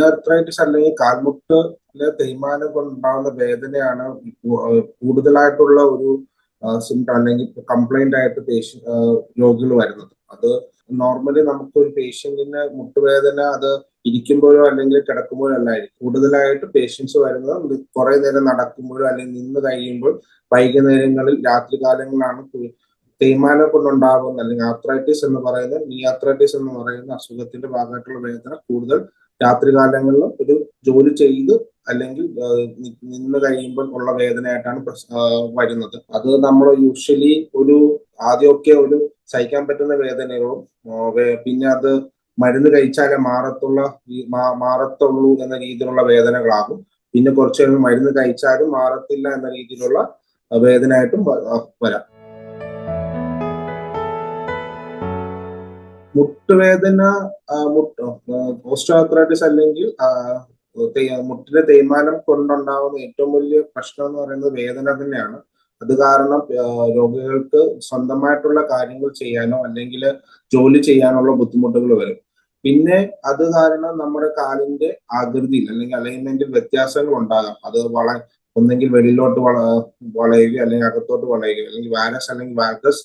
Arthritis അല്ലെങ്കിൽ കാൽമുട്ട് തേയ്മാനം കൊണ്ടുണ്ടാകുന്ന വേദനയാണ് കൂടുതലായിട്ടുള്ള ഒരു സിംറ്റം അല്ലെങ്കിൽ കംപ്ലൈന്റ് ആയിട്ട് പേഷ്യൻ രോഗികൾ വരുന്നത്. അത് നോർമലി നമുക്ക് ഒരു പേഷ്യന്റിന് മുട്ടുവേദന അത് ഇരിക്കുമ്പോഴോ അല്ലെങ്കിൽ കിടക്കുമ്പോഴോ അല്ലായിരിക്കും. കൂടുതലായിട്ട് പേഷ്യൻസ് വരുന്നത് കുറെ നേരം നടക്കുമ്പോഴോ അല്ലെങ്കിൽ നിന്ന് കഴിയുമ്പോൾ വൈകുന്നേരങ്ങളിൽ രാത്രി രാത്രികാലങ്ങളിലാണ് തേയ്മാനം കൊണ്ടുണ്ടാകുന്ന അല്ലെങ്കിൽ ആത്രൈറ്റിസ് എന്ന് പറയുന്ന നീ ആത്രൈറ്റിസ് എന്ന് പറയുന്ന അസുഖത്തിന്റെ ഭാഗമായിട്ടുള്ള വേദന കൂടുതൽ രാത്രികാലങ്ങളിൽ ഒരു ജോലി ചെയ്ത് അല്ലെങ്കിൽ നിന്ന് കഴിയുമ്പോൾ ഉള്ള വേദനയായിട്ടാണ് വരുന്നത്. അത് നമ്മൾ യൂഷ്വലി ഒരു ആദ്യമൊക്കെ ഒരു സഹിക്കാൻ പറ്റുന്ന വേദനകളും പിന്നെ അത് മരുന്ന് കഴിച്ചാലേ മാറത്തുള്ള മാറത്തുള്ളൂ എന്ന രീതിയിലുള്ള വേദനകളാകും. പിന്നെ കുറച്ച് കഴിയുമ്പോൾ മരുന്ന് കഴിച്ചാലും മാറത്തില്ല എന്ന രീതിയിലുള്ള വേദനയായിട്ടും വരാം. മുട്ടുവേദന ഓസ്ട്രോആർത്രൈറ്റിസ് അല്ലെങ്കിൽ മുട്ടിന്റെ തേയ്മാനം കൊണ്ടുണ്ടാകുന്ന ഏറ്റവും വലിയ പ്രശ്നം എന്ന് പറയുന്നത് വേദന തന്നെയാണ്. അത് കാരണം രോഗികൾക്ക് സ്വന്തമായിട്ടുള്ള കാര്യങ്ങൾ ചെയ്യാനോ അല്ലെങ്കിൽ ജോലി ചെയ്യാനുള്ള ബുദ്ധിമുട്ടുകൾ വരും. പിന്നെ അത് കാരണം നമ്മുടെ കാലിന്റെ ആകൃതിയിൽ അല്ലെങ്കിൽ അലൈൻമെന്റിൽ വ്യത്യാസങ്ങൾ ഉണ്ടാകാം. അത് വള ഒന്നെങ്കിൽ വെളിയിലോട്ട് വള വളയുകയോ അല്ലെങ്കിൽ അകത്തോട്ട് വളയുകയോ അല്ലെങ്കിൽ വാരസ് അല്ലെങ്കിൽ വാഗസ്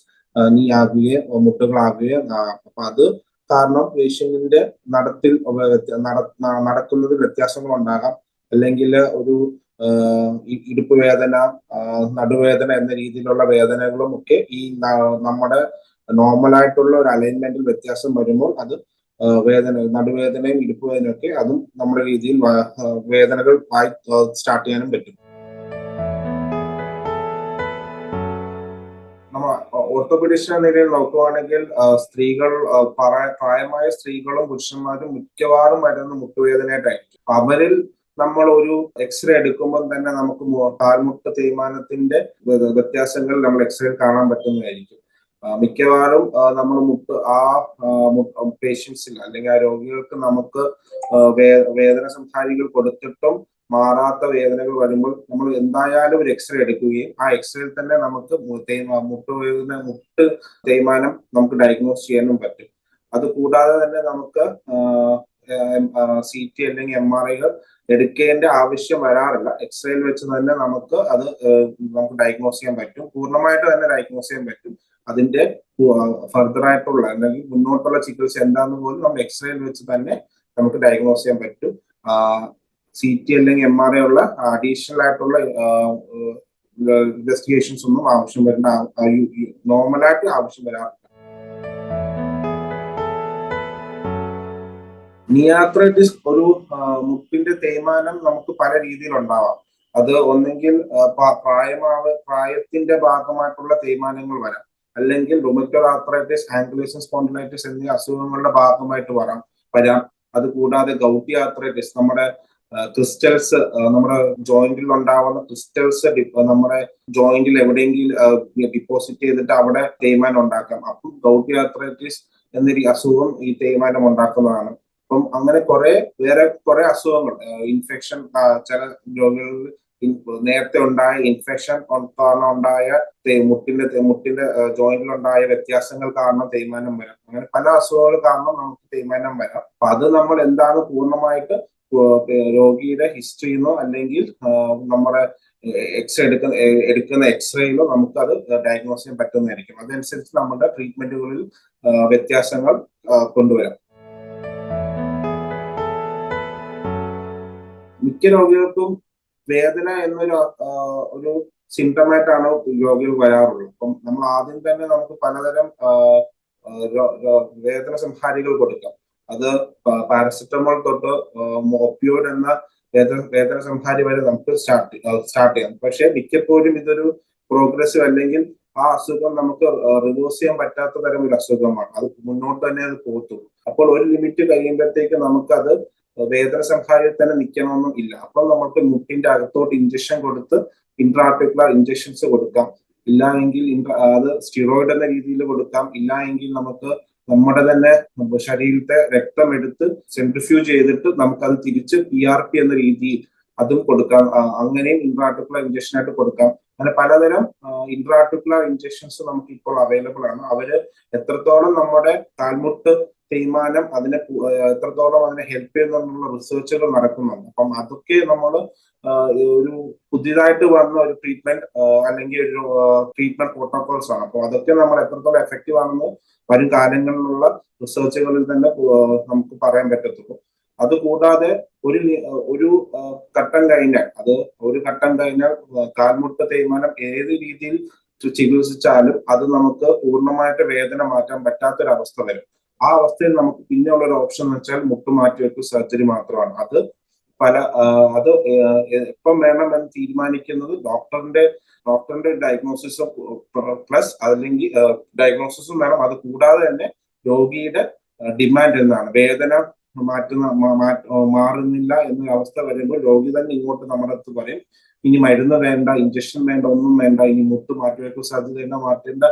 നീ ആകുകയോ മുട്ടുകളാകുകയോ അപ്പൊ അത് കാരണം പേഷ്യന്റിന്റെ നടത്തിൽ നടക്കുന്നതിൽ വ്യത്യാസങ്ങൾ ഉണ്ടാകാം അല്ലെങ്കിൽ ഒരു ഇടുപ്പ് വേദന നടുവേദന എന്ന രീതിയിലുള്ള വേദനകളും ഒക്കെ ഈ നമ്മുടെ നോർമൽ ആയിട്ടുള്ള ഒരു അലൈൻമെന്റിൽ വ്യത്യാസം വരുമ്പോൾ അത് വേദന നടുവേദനയും ഇടുപ്പ് വേദനയും ഒക്കെ അതും നമ്മുടെ രീതിയിൽ വേദനകൾ സ്റ്റാർട്ട് ചെയ്യാനും പറ്റും. എന്ന നിലയിൽ നോക്കുവാണെങ്കിൽ സ്ത്രീകൾ പ്രായമായ സ്ത്രീകളും പുരുഷന്മാരും മിക്കവാറും വരുന്ന മുട്ടുവേദനയായിട്ടായിരിക്കും. അവരിൽ നമ്മൾ ഒരു എക്സ്റേ എടുക്കുമ്പോൾ തന്നെ നമുക്ക് കാൽമുട്ട് തേയ്മാനത്തിന്റെ വ്യത്യാസങ്ങൾ നമ്മൾ എക്സ്റേയിൽ കാണാൻ പറ്റുന്നതായിരിക്കും. മിക്കവാറും നമ്മൾ മുട്ട് ആ പേഷ്യൻസിൽ അല്ലെങ്കിൽ ആ രോഗികൾക്ക് നമുക്ക് വേദന സംഹാരികൾ കൊടുത്തിട്ടും മാറാത്ത വേദനകൾ വരുമ്പോൾ നമ്മൾ എന്തായാലും ഒരു എക്സ്റേ എടുക്കുകയും ആ എക്സ്റേയിൽ തന്നെ നമുക്ക് മുട്ട് വേദന മുട്ട് തേയ്മാനം നമുക്ക് ഡയഗ്നോസ് ചെയ്യാനും പറ്റും. അത് കൂടാതെ തന്നെ നമുക്ക് സി ടി അല്ലെങ്കിൽ എം ആർ ഐകൾ എടുക്കേണ്ട ആവശ്യം വരാറില്ല. എക്സ്റേയിൽ വെച്ച് തന്നെ നമുക്ക് അത് നമുക്ക് ഡയഗ്നോസ് ചെയ്യാൻ പറ്റും. പൂർണമായിട്ട് തന്നെ ഡയഗ്നോസ് ചെയ്യാൻ പറ്റും. അതിന്റെ ഫർദർ ആയിട്ടുള്ള അല്ലെങ്കിൽ മുന്നോട്ടുള്ള ചികിത്സ എന്താന്ന് പോലും നമ്മൾ എക്സ്റേയിൽ വെച്ച് തന്നെ നമുക്ക് ഡയഗ്നോസ് ചെയ്യാൻ പറ്റും. സി ടി അല്ലെങ്കിൽ എം ആർ ഐ ഉള്ള അഡീഷണൽ ആയിട്ടുള്ള ഇൻവെസ്റ്റിഗേഷൻസ് ഒന്നും ആവശ്യം വരുന്ന നോർമലായിട്ട് ആവശ്യം വരാറില്ല. നിയാത്രൈറ്റിസ് ഒരു മുട്ടിന്റെ തേയ്മാനം നമുക്ക് പല രീതിയിൽ ഉണ്ടാവാം അത് ഒന്നെങ്കിൽ പ്രായമാവ് പ്രായത്തിന്റെ ഭാഗമായിട്ടുള്ള തേയ്മാനങ്ങൾ വരാം. അല്ലെങ്കിൽ റൊമറ്റോ ആർത്രൈറ്റിസ് ആംഗുലേഷൻ സ്പോണ്ടിലൈറ്റിസ് എന്നീ അസുഖങ്ങളുടെ ഭാഗമായിട്ട് വരാം. വരാം. അത് കൂടാതെ ഗൗട്ടി ആർത്രൈറ്റിസ് നമ്മുടെ ക്രിസ്റ്റൽസ് നമ്മുടെ ജോയിന്റിൽ ഉണ്ടാവുന്ന ക്രിസ്റ്റൽസ് നമ്മുടെ ജോയിന്റിൽ എവിടെയെങ്കിലും ഡിപ്പോസിറ്റ് ചെയ്തിട്ട് അവിടെ തേയ്മാനം ഉണ്ടാക്കാം. അപ്പം ഗൗട്ടി ആർത്രൈറ്റിസ് എന്നൊരു അസുഖം ഈ തേയ്മാനം ഉണ്ടാക്കുന്നതാണ്. അപ്പം അങ്ങനെ കുറെ വേറെ കുറെ അസുഖങ്ങൾ ഇൻഫെക്ഷൻ ചില രോഗികളിൽ നേരത്തെ ഉണ്ടായ ഇൻഫെക്ഷൻ കാരണം ഉണ്ടായ മുട്ടിന്റെ മുട്ടിന്റെ ജോയിന്റിൽ ഉണ്ടായ വ്യത്യാസങ്ങൾ കാരണം തേയ്മാനം വരാം. അങ്ങനെ പല അസുഖങ്ങൾ കാരണം നമുക്ക് തേയ്മാനം വരാം. അപ്പൊ അത് നമ്മൾ എന്താണ് പൂർണമായിട്ട് രോഗിയുടെ ഹിസ്റ്ററിന്നോ അല്ലെങ്കിൽ നമ്മുടെ എക്സ്റേ എടുക്കുന്ന എടുക്കുന്ന എക്സ്റേയിലോ നമുക്ക് അത് ഡയഗ്നോസ് ചെയ്യാൻ പറ്റുന്നതായിരിക്കും. അതനുസരിച്ച് നമ്മുടെ ട്രീറ്റ്മെന്റുകളിൽ വ്യത്യാസങ്ങൾ കൊണ്ടുവരാം. മിക്ക രോഗികൾക്കും വേദന എന്നൊരു ഒരു സിംറ്റമായിട്ടാണ് രോഗികൾ വരാറുള്ളത്. അപ്പം നമ്മൾ ആദ്യം തന്നെ നമുക്ക് പലതരം വേദന സംഹാരികൾ കൊടുക്കാം. അത് പാരസെറ്റമോൾ തൊട്ട് ഓപ്പിയോഡ് എന്ന വേദന വേദന സംഹാരി വരെ നമുക്ക് സ്റ്റാർട്ട് സ്റ്റാർട്ട് ചെയ്യാം. പക്ഷെ മിക്കപ്പോഴും ഇതൊരു പ്രോഗ്രസീവ് അല്ലെങ്കിൽ ആ അസുഖം നമുക്ക് റിവേഴ്സ് ചെയ്യാൻ പറ്റാത്ത തരം ഒരു അസുഖമാണ്. അത് മുന്നോട്ട് തന്നെ അത് പോകത്തുള്ളൂ. അപ്പോൾ ഒരു ലിമിറ്റ് കഴിയുമ്പോഴത്തേക്ക് നമുക്കത് വേദന സംഹാരിയിൽ തന്നെ നിൽക്കണമെന്നും ഇല്ല. അപ്പോൾ നമുക്ക് മുട്ടിന്റെ അകത്തോട്ട് ഇഞ്ചക്ഷൻ കൊടുത്ത് ഇൻട്രാർട്ടിക്കുലർ ഇഞ്ചക്ഷൻസ് കൊടുക്കാം. ഇല്ല എങ്കിൽ അത് സ്റ്റിറോയിഡ് എന്ന രീതിയിൽ കൊടുക്കാം. ഇല്ല എങ്കിൽ നമുക്ക് നമ്മുടെ തന്നെ ശരീരത്തെ രക്തം എടുത്ത് സെൻട്രിഫ്യൂ ചെയ്തിട്ട് നമുക്കത് തിരിച്ച് പി ആർ പി എന്ന രീതിയിൽ അതും കൊടുക്കാം. അങ്ങനെയും ഇൻട്രാർട്ടിക്കുലർ ഇഞ്ചക്ഷൻ ആയിട്ട് കൊടുക്കാം. അങ്ങനെ പലതരം ഇൻട്രാർട്ടിക്കുലർ ഇഞ്ചക്ഷൻസ് നമുക്ക് ഇപ്പോൾ അവൈലബിൾ ആണ്. അവർ എത്രത്തോളം നമ്മുടെ താൽമുട്ട് തേയ്മാനം അതിനെ എത്രത്തോളം അതിനെ ഹെൽപ്പ് ചെയ്യുന്നുള്ള റിസർച്ചുകൾ നടക്കുന്നുണ്ട്. അപ്പം അതൊക്കെ നമ്മൾ ഒരു പുതിയതായിട്ട് വന്ന ഒരു ട്രീറ്റ്മെന്റ് അല്ലെങ്കിൽ ഒരു ട്രീറ്റ്മെന്റ് പ്രോട്ടോകോൾസ് ആണ്. അപ്പോൾ അതൊക്കെ നമ്മൾ എത്രത്തോളം എഫക്റ്റീവ് ആണെന്ന് വരും കാലങ്ങളിലുള്ള റിസർച്ചുകളിൽ തന്നെ നമുക്ക് പറയാൻ പറ്റത്തുള്ളൂ. അതുകൂടാതെ ഒരു ഒരു ഘട്ടം കഴിഞ്ഞാൽ അത് ഒരു ഘട്ടം കഴിഞ്ഞാൽ കാൽമുട്ട തേയ്മാനം ഏത് രീതിയിൽ ചികിത്സിച്ചാലും അത് നമുക്ക് പൂർണമായിട്ട് വേദന മാറ്റാൻ പറ്റാത്തൊരവസ്ഥ വരും. ആ അവസ്ഥയിൽ നമുക്ക് പിന്നെയുള്ള ഒരു ഓപ്ഷൻ എന്ന് വെച്ചാൽ മുട്ട് മാറ്റിവെപ്പ് സർജറി മാത്രമാണ്. അത് പല അത് എപ്പം വേണം എന്ന് തീരുമാനിക്കുന്നത് ഡോക്ടറിന്റെ ഡോക്ടറിന്റെ ഡയഗ്നോസിസ് പ്ലസ് അല്ലെങ്കിൽ ഡയഗ്നോസിസും വേണം. അത് കൂടാതെ തന്നെ രോഗിയുടെ ഡിമാൻഡ് എന്നാണ്. വേദന മാറ്റുന്ന മാറുന്നില്ല എന്നൊരു അവസ്ഥ വരുമ്പോൾ രോഗി തന്നെ ഇങ്ങോട്ട് നമ്മുടെ അടുത്ത് പറയും. ഇനി മരുന്ന് വേണ്ട ഇഞ്ചക്ഷൻ വേണ്ട ഒന്നും വേണ്ട ഇനി മുട്ട് മാറ്റിവെക്കുക സാധ്യത മാറ്റേണ്ട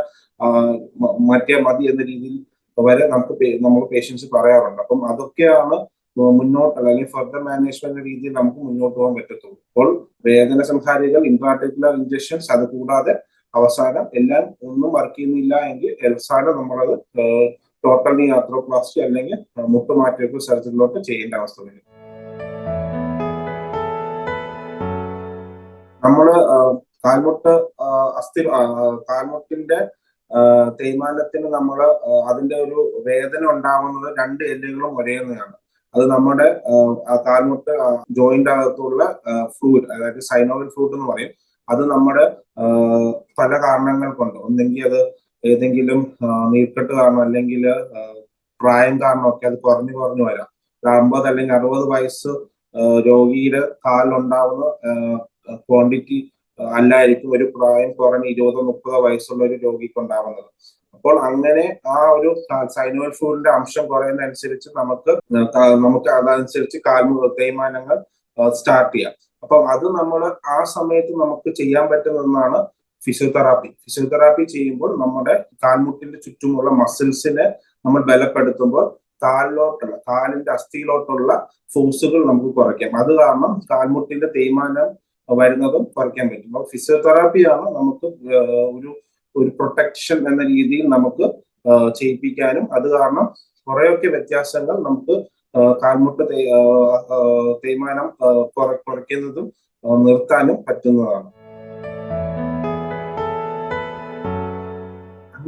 മാറ്റിയാൽ മതി എന്ന രീതിയിൽ വരെ നമുക്ക് നമ്മൾ പേഷ്യൻസ് പറയാറുണ്ട്. അപ്പം അതൊക്കെയാണ് മുന്നോട്ട് അല്ലെങ്കിൽ ഫർദർ മാനേജ്മെന്റ് രീതിയിൽ നമുക്ക് മുന്നോട്ട് പോകാൻ പറ്റത്തുള്ളൂ. അപ്പോൾ വേദന സംഹാരികൾ ഇൻട്രാർട്ടിക്കുലർ ഇഞ്ചക്ഷൻസ് അത് കൂടാതെ അവസാനം എല്ലാം ഒന്നും വർക്ക് ചെയ്യുന്നില്ല എങ്കിൽ അവസാനം നമ്മളത് ടോട്ടലി ആർത്രോപ്ലാസ്റ്റി അല്ലെങ്കിൽ മുട്ട് മാറ്റിവെപ്പ് സർജറിയിലോട്ട് ചെയ്യേണ്ട അവസ്ഥ വരും. നമ്മൾ കാൽമുട്ട് അസ്ഥി കാൽമുട്ടിന്റെ തേയ്മാനത്തിന് നമ്മൾ അതിന്റെ ഒരു വേദന ഉണ്ടാകുന്നത് രണ്ട് എല്ലുകളും ഒരേന്നതാണ് അത് നമ്മുടെ കാൽമുട്ട് ജോയിന്റ് അകത്തുള്ള ഫ്ലൂയിഡ് അതായത് സൈനോവിൽ ഫ്ലൂയിഡ് എന്ന് പറയും. അത് നമ്മുടെ പല കാരണങ്ങൾ കൊണ്ട് ഒന്നെങ്കിൽ അത് ഏതെങ്കിലും നീർക്കെട്ട് കാരണം അല്ലെങ്കിൽ പ്രായം കാരണമൊക്കെ അത് കുറഞ്ഞു കുറഞ്ഞു വരാം. അമ്പത് അല്ലെങ്കിൽ അറുപത് വയസ്സ് രോഗിയുടെ കാലിലുണ്ടാവുന്ന ക്വാണ്ടിറ്റി അല്ലായിരിക്കും ഒരു പ്രായം കുറഞ്ഞ ഇരുപതോ മുപ്പതോ വയസ്സുള്ള ഒരു രോഗിക്ക് ഉണ്ടാവുന്നത്. അപ്പോൾ അങ്ങനെ ആ ഒരു സൈനോൽ ഫ്ലൂയിഡിന്റെ അംശം കുറയുന്നതനുസരിച്ച് നമുക്ക് ക- നമുക്ക് അതനുസരിച്ച് കാൽമു തേയ്മാനങ്ങൾ സ്റ്റാർട്ട് ചെയ്യാം. അപ്പം അത് നമ്മൾ ആ സമയത്ത് നമുക്ക് ചെയ്യാൻ പറ്റുന്ന ഒന്നാണ് ഫിസിയോതെറാപ്പി ഫിസിയോതെറാപ്പി ചെയ്യുമ്പോൾ നമ്മുടെ കാൽമുട്ടിന്റെ ചുറ്റുമുള്ള മസിൽസിനെ നമ്മൾ ബലപ്പെടുത്തുമ്പോൾ കാലിലോട്ടുള്ള കാലിന്റെ അസ്ഥിയിലോട്ടുള്ള ഫോഴ്സുകൾ നമുക്ക് കുറയ്ക്കാം. അത് കാരണം കാൽമുട്ടിന്റെ തേയ്മാനം വരുന്നതും കുറയ്ക്കാൻ പറ്റും. അപ്പോൾ ഫിസിയോതെറാപ്പിയാണ് നമുക്ക് ഒരു ഒരു പ്രൊട്ടക്ഷൻ എന്ന രീതിയിൽ നമുക്ക് ചെയ്യിപ്പിക്കാനും അത് കാരണം കുറെയൊക്കെ വ്യത്യാസങ്ങൾ നമുക്ക് കാൽമുട്ട് തേയ്മാനം കുറയ്ക്കുന്നതും നിർത്താനും പറ്റുന്നതാണ്.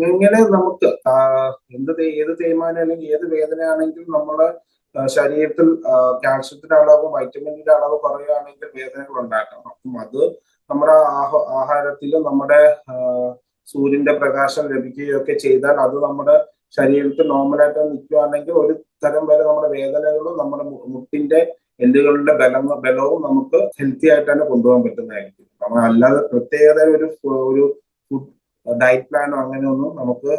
അങ്ങനെ നമുക്ക് എന്ത് ഏത് തേയ്മാനം അല്ലെങ്കിൽ ഏത് വേദനയാണെങ്കിലും നമ്മുടെ ശരീരത്തിൽ കാൽസ്യത്തിന്റെ അളവ് വൈറ്റമിന്റെ അളവ് കുറയുകയാണെങ്കിൽ വേദനകൾ ഉണ്ടാക്കാം. അപ്പം അത് നമ്മുടെ ആഹ- ആഹാരത്തിൽ നമ്മുടെ സൂര്യന്റെ പ്രകാശം ലഭിക്കുകയൊക്കെ ചെയ്താൽ അത് നമ്മുടെ ശരീരത്തിൽ നോർമലായിട്ട് നിൽക്കുകയാണെങ്കിൽ ഒരു തരം വരെ നമ്മുടെ വേദനകളും നമ്മുടെ മുട്ടിന്റെ എല്ലുകളുടെ ബലം ബലവും നമുക്ക് ഹെൽത്തി ആയിട്ട് തന്നെ കൊണ്ടുപോകാൻ പറ്റുന്നതായിരിക്കും. നമ്മൾ അല്ലാതെ പ്രത്യേകത ഒരു ഒരു ഡയറ്റ് പ്ലാനോ അങ്ങനെയൊന്നും നമുക്ക്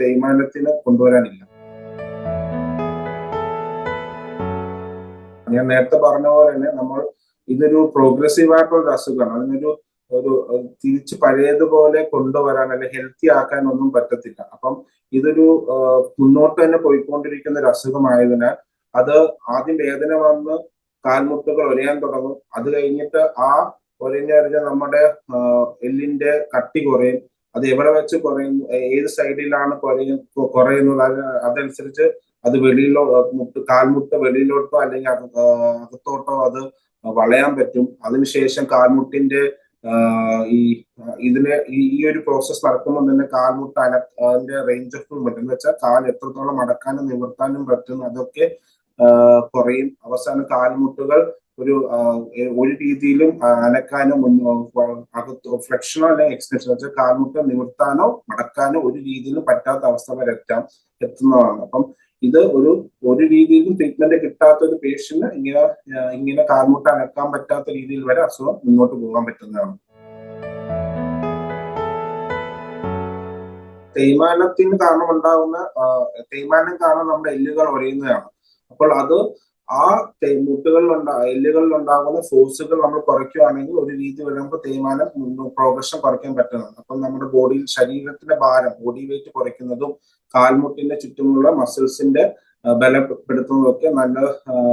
തേയ്മാനത്തിന് കൊണ്ടുവരാനില്ല. ഞാൻ നേരത്തെ പറഞ്ഞ പോലെ തന്നെ നമ്മൾ ഇതൊരു പ്രോഗ്രസീവ് ആയിട്ടുള്ള ഒരു അസുഖമാണ്. അതിനൊരു ഒരു തിരിച്ച് പഴയതുപോലെ കൊണ്ടുവരാൻ അല്ലെങ്കിൽ ഹെൽത്തി ആക്കാൻ ഒന്നും പറ്റത്തില്ല. അപ്പം ഇതൊരു മുന്നോട്ട് തന്നെ പോയിക്കൊണ്ടിരിക്കുന്ന ഒരു അസുഖമായതിനാൽ അത് ആദ്യം വേദന വന്ന് കാൽമുട്ടുകൾ ഒരയാൻ തുടങ്ങും. അത് കഴിഞ്ഞിട്ട് ആ ഒരഞ്ഞറിഞ്ഞ നമ്മുടെ എല്ലിന്റെ കട്ടി കുറയും. അത് എവിടെ വെച്ച് കുറയുന്നു ഏത് സൈഡിലാണ് കുറയും കുറയുന്നത്? അത് അതനുസരിച്ച് അത് വെളിയിലോ മുട്ട് കാൽമുട്ട് വെളിയിലോട്ടോ അല്ലെങ്കിൽ അക- അകത്തോട്ടോ അത് വളയാൻ പറ്റും. അതിനുശേഷം കാൽമുട്ടിന്റെ ഈ ഇതിന് ഈ ഒരു പ്രോസസ് നടക്കുമ്പോൾ തന്നെ കാൽമുട്ട് അന അതിന്റെ റേഞ്ച് ഓഫ് മൂവ്മെന്റ് എന്ന് വെച്ചാൽ കാൽ എത്രത്തോളം അടക്കാനും നിവർത്താനും പറ്റും അതൊക്കെ കുറയും. അവസാനം കാൽമുട്ടുകൾ ഒരു ഒരു രീതിയിലും അനക്കാനോ അകത്ത് ഫ്ലെക്ഷനോ അല്ലെങ്കിൽ എക്സ്റ്റൻഷനോ വെച്ചാൽ കാൽമുട്ട നിവർത്താനോ മടക്കാനോ ഒരു രീതിയിലും പറ്റാത്ത അവസ്ഥ വരെ എത്താം എത്തുന്നതാണ്. അപ്പം ഇത് ഒരു ഒരു രീതിയിലും ട്രീറ്റ്മെന്റ് കിട്ടാത്ത ഒരു പേഷ്യന്റ് ഇങ്ങനെ ഇങ്ങനെ കാൽമുട്ട അനക്കാൻ പറ്റാത്ത രീതിയിൽ വരെ അസുഖം മുന്നോട്ട് പോകാൻ പറ്റുന്നതാണ്. തേയ്മാനത്തിന് കാരണം ഉണ്ടാകുന്ന തേയ്മാനം കാരണം നമ്മുടെ എല്ലുകൾ ഒരയുന്നതാണ്. അപ്പോൾ അത് ആ തേ- എല്ലുകളിലുണ്ടാകുന്ന ഫോഴ്സുകൾ നമ്മൾ കുറയ്ക്കുകയാണെങ്കിൽ ഒരു രീതി വരെ നമുക്ക് തേയ്മാനം പ്രോഗ്രഷൻ കുറയ്ക്കാൻ പറ്റുന്നതാണ്. അപ്പം നമ്മുടെ ബോഡിയിൽ ശരീരത്തിന്റെ ഭാരം ബോഡി വെയിറ്റ് കുറയ്ക്കുന്നതും കാൽമുട്ടിന്റെ ചുറ്റുമുള്ള മസിൽസിന്റെ ബലപ്പെടുത്തുന്നതൊക്കെ നല്ല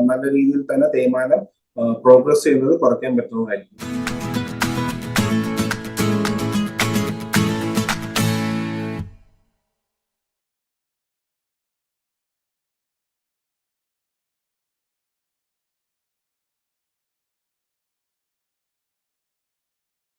നല്ല രീതിയിൽ തന്നെ തേയ്മാനം പ്രോഗ്രസ് ചെയ്യുന്നത് കുറയ്ക്കാൻ പറ്റുന്നതായിരിക്കും.